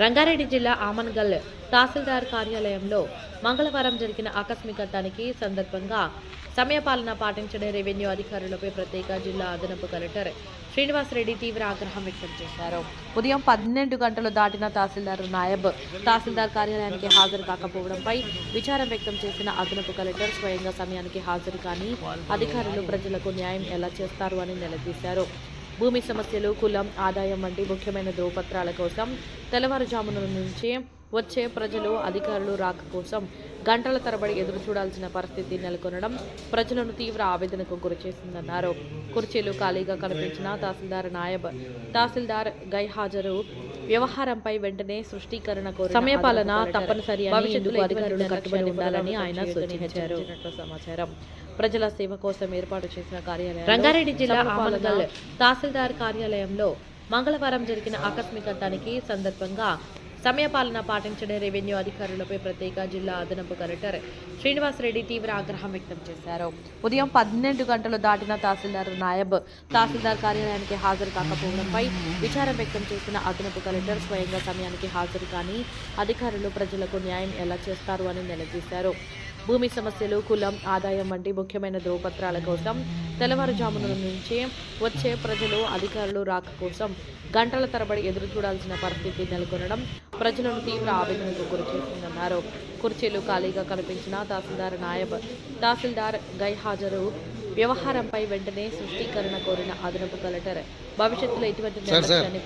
రంగారెడ్డి జిల్లా ఆమన్గల్ తహసీల్దార్ కార్యాలయంలో మంగళవారం జరిగిన ఆకస్మిక తనిఖీ సందర్భంగా సమయపాలన పాటించని రెవెన్యూ అధికారులపై ప్రత్యేక జిల్లా అదనపు కలెక్టర్ శ్రీనివాసరెడ్డి తీవ్ర ఆగ్రహం వ్యక్తం చేశారు. ఉదయం పన్నెండు గంటలు దాటిన తహసీల్దార్ నాయబ్ తహసీల్దార్ కార్యాలయానికి హాజరు కాకపోవడంపై విచారం వ్యక్తం చేసిన అదనపు కలెక్టర్ స్వయంగా సమయానికి హాజరు కాని అధికారులు ప్రజలకు న్యాయం ఎలా చేస్తారు అని నిలదీశారు. భూమి సమస్యలు కులం ఆదాయం వంటి ముఖ్యమైన ధ్రువపత్రాల కోసం తెల్లవారుజామున నుంచి వచ్చే ప్రజలు అధికారులు రాక కోసం గంటల తరబడి ఎదురు చూడాల్సిన పరిస్థితి నెలకొనడం ప్రజలను తీవ్ర ఆవేదనకు గురిచేసిందన్నారు. కుర్చీలు ఖాళీగా కనిపించిన తహసీల్దార్ నాయబ్ తహసీల్దార్ గైహాజరు వ్యవహారంపై వెంటనే సృష్టీకరణ కోరి సమయపాలన తప్పనిసరి అని ఇందుకు అధికారులు కట్టుబడి ఉండాలని ఆయన సూచించారు. సమాచారం. ప్రజల సేవ కోసం ఏర్పాటు చేసిన కార్యాలయం రంగారెడ్డి జిల్లా ఆమన్గల్ తహసీల్దార్ కార్యాలయంలో మంగళవారం జరిగిన ఆకస్మిక తనిఖీ సందర్భంగా సమయపాలన పాటించడం రెవెన్యూ అధికారులపై ప్రత్యేక జిల్లా అదనపు కలెక్టర్ శ్రీనివాసరెడ్డి తీవ్ర ఆగ్రహం వ్యక్తం చేశారు. ఉదయం పన్నెండు గంటలు దాటిన తహసీల్దార్ నాయబ్ తహసీల్దార్ కార్యాలయానికి హాజరు కాకపోవడంపై విచారం వ్యక్తం చేసిన అదనపు కలెక్టర్ స్వయంగా సమయానికి హాజరు కాని అధికారులు ప్రజలకు న్యాయం ఎలా చేస్తారు అని నిలదీశారు. భూమి సమస్యలు కులం ఆదాయం వంటి ముఖ్యమైన ధ్రువపత్రాల కోసం తెల్లవారుజామున నుంచి వచ్చే ప్రజలు అధికారులు రాక కోసం గంటల తరబడి ఎదురు చూడాల్సిన పరిస్థితి నెలకొనడం ప్రజలను తీవ్ర ఆవేదనకు గురిచేసిందన్నారు కుర్చీలు ఖాళీగా కనిపించిన తహసీల్దార్ నాయబ్ తహసీల్దార్ గైహాజరు వ్యవహారంపై వెంటనే సృష్టీకరణ కోరిన అదనపు కలెక్టర్ భవిష్యత్తులో ఇటువంటి పునరావృతం